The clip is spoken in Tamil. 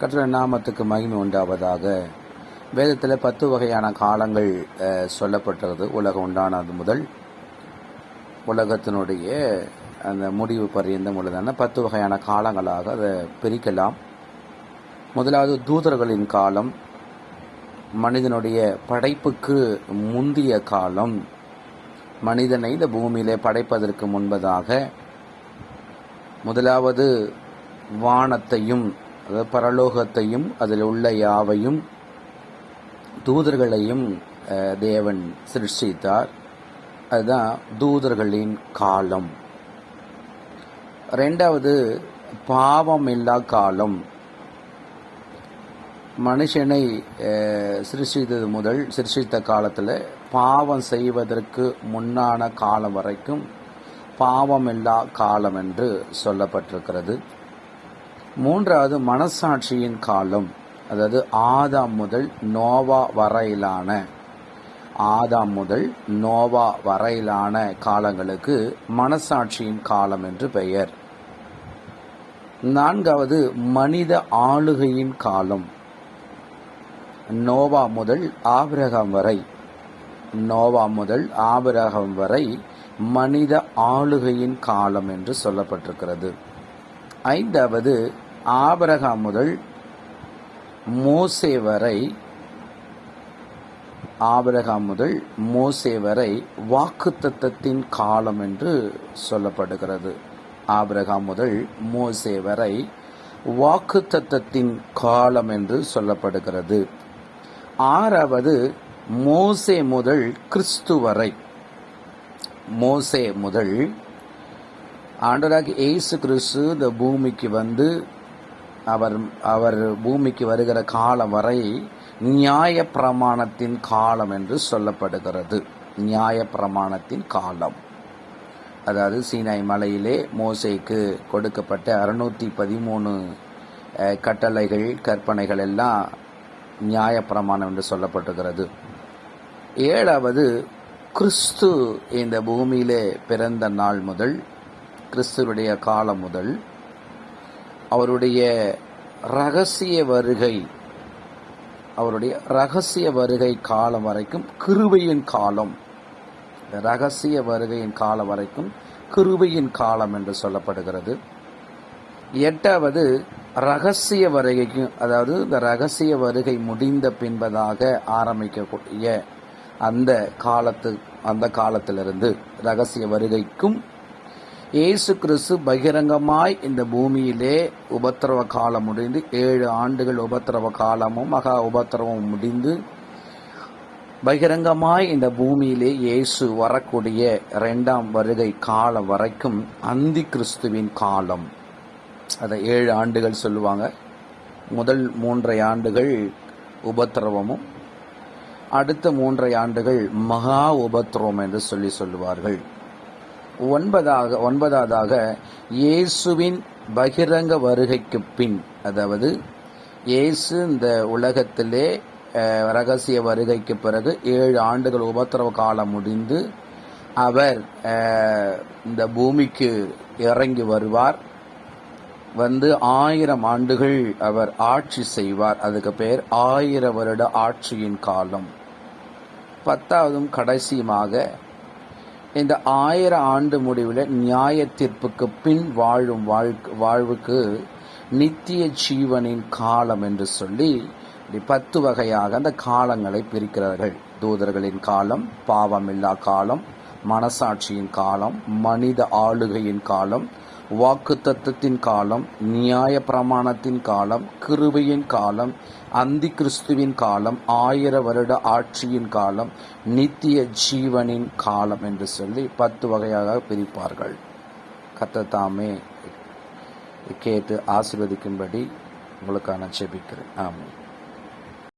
கற்ற நாமத்துக்கு மகிமை உண்டாவதாக. வேதத்தில் பத்து வகையான காலங்கள் சொல்லப்பட்டது உலகம் உண்டானது முதல் உலகத்தினுடைய அந்த முடிவு பரியந்தம் உள்ளதான பத்து வகையான காலங்களாக அதை பிரிக்கலாம். முதலாவது தூதர்களின் காலம் மனிதனுடைய படைப்புக்கு முந்திய காலம். மனிதனை இந்த பூமியிலே படைப்பதற்கு முன்பதாக முதலாவது வானத்தையும் அதாவது பரலோகத்தையும் அதில் உள்ள யாவையும் தூதர்களையும் தேவன் சிருஷ்டித்தார். அதுதான் தூதர்களின் காலம். ரெண்டாவது பாவமில்லா காலம். மனுஷனை சிருஷ்டித்தது முதல் சிருஷ்டித்த காலத்தில் பாவம் செய்வதற்கு முன்னான காலம் வரைக்கும் பாவமில்லா காலம் என்று சொல்லப்பட்டிருக்கிறது. மூன்றாவது மனசாட்சியின் காலம் அதாவது ஆதாம் முதல் நோவா வரையிலான ஆதாம் முதல் நோவா வரையிலான காலங்களுக்கு மனசாட்சியின் காலம் என்று பெயர். நான்காவது மனித ஆளுகையின் காலம் நோவா முதல் ஆபிரகம் வரை நோவா முதல் ஆபிரகம் வரை மனித ஆளுகையின் காலம் என்று சொல்லப்பட்டிருக்கிறது. ஐந்தாவது ஆபரகாம் முதல் மோசே வரை ஆபரகாம் முதல் மோசே வரை வாக்குத்தத்தத்தின் காலம் என்று சொல்லப்படுகிறது. ஆபரகாம் முதல் மோசே வரை வாக்குத்தத்தத்தின் காலம் என்று சொல்லப்படுகிறது. ஆறாவது மோசே முதல் கிறிஸ்து வரை. மோசே முதல் ஆண்டராக் இயேசு கிறிஸ்து இந்த பூமிக்கு வந்து அவர் அவர் பூமிக்கு வருகிற காலம் வரை நியாய பிரமாணத்தின் காலம் என்று சொல்லப்படுகிறது. நியாய பிரமாணத்தின் காலம். அதாவது சீனாய் மலையிலே மோசைக்கு கொடுக்கப்பட்ட அறுநூற்றி பதிமூணு கட்டளைகள் கற்பனைகள் எல்லாம் நியாய பிரமாணம் என்று சொல்லப்பட்டுகிறது ஏழாவது கிறிஸ்து இந்த பூமியிலே பிறந்த நாள் முதல் கிறிஸ்துவனுடைய காலம் முதல் அவருடைய ரகசிய வருகை அவருடைய ரகசிய வருகை காலம் வரைக்கும் கிருபையின் காலம். இந்த ரகசிய வருகையின் காலம் வரைக்கும் கிருபையின் காலம் என்று சொல்லப்படுகிறது. எட்டாவது ரகசிய வருகைக்கு அதாவது இந்த ரகசிய வருகை முடிந்த பின்பதாக ஆரம்பிக்கக்கூடிய அந்த காலத்து அந்த காலத்திலிருந்து ரகசிய வருகைக்கும் இயேசு கிறிஸ்து பகிரங்கமாய் இந்த பூமியிலே உபத்திரவ காலம் முடிந்து ஏழு ஆண்டுகள் உபத்திரவ காலமும் மகா உபத்திரவம் முடிந்து பகிரங்கமாய் இந்த பூமியிலே இயேசு வரக்கூடிய இரண்டாம் வருகை காலம் வரைக்கும் அந்தி கிறிஸ்துவின் காலம். அதை ஏழு ஆண்டுகள் சொல்லுவாங்க. முதல் மூன்றை ஆண்டுகள் உபத்திரவமும் அடுத்த மூன்றை ஆண்டுகள் மகா உபத்திரவம் என்று சொல்லி சொல்லுவார்கள். ஒன்பதாக ஒன்பதாவதாக இயேசுவின் பகிரங்க வருகைக்கு பின் அதாவது இயேசு இந்த உலகத்திலே ரகசிய வருகைக்கு பிறகு ஏழு ஆண்டுகள் உபத்திரவ காலம் முடிந்து அவர் இந்த பூமிக்கு இறங்கி வருவார். வந்து ஆயிரம் ஆண்டுகள் அவர் ஆட்சி செய்வார். அதுக்கு பேர் ஆயிர வருட ஆட்சியின் காலம். பத்தாவதும் கடைசியுமாக இந்த ஆயிரம் ஆண்டு முடிவில் நியாய தீர்ப்புக்கு பின் வாழும் வாழ்க் வாழ்வுக்கு நித்திய ஜீவனின் காலம் என்று சொல்லி பத்து வகையாக அந்த காலங்களை பிரிக்கிறார்கள். தூதர்களின் காலம் பாவமில்லா காலம் மனசாட்சியின் காலம் மனித ஆளுகையின் காலம் வாக்கு தத்துவத்தின் காலம் நியாய பிரமாணத்தின் காலம் கிருபையின் காலம் அந்தி கிறிஸ்துவின் காலம் ஆயிர வருட ஆட்சியின் காலம் நித்திய ஜீவனின் காலம் என்று சொல்லி பத்து வகையாக பிரிப்பார்கள். கத்தத்தாமே கேட்டு ஆசிர்வதிக்கும்படி உங்களுக்கான ஜெபிக்கிறேன். ஆமாம்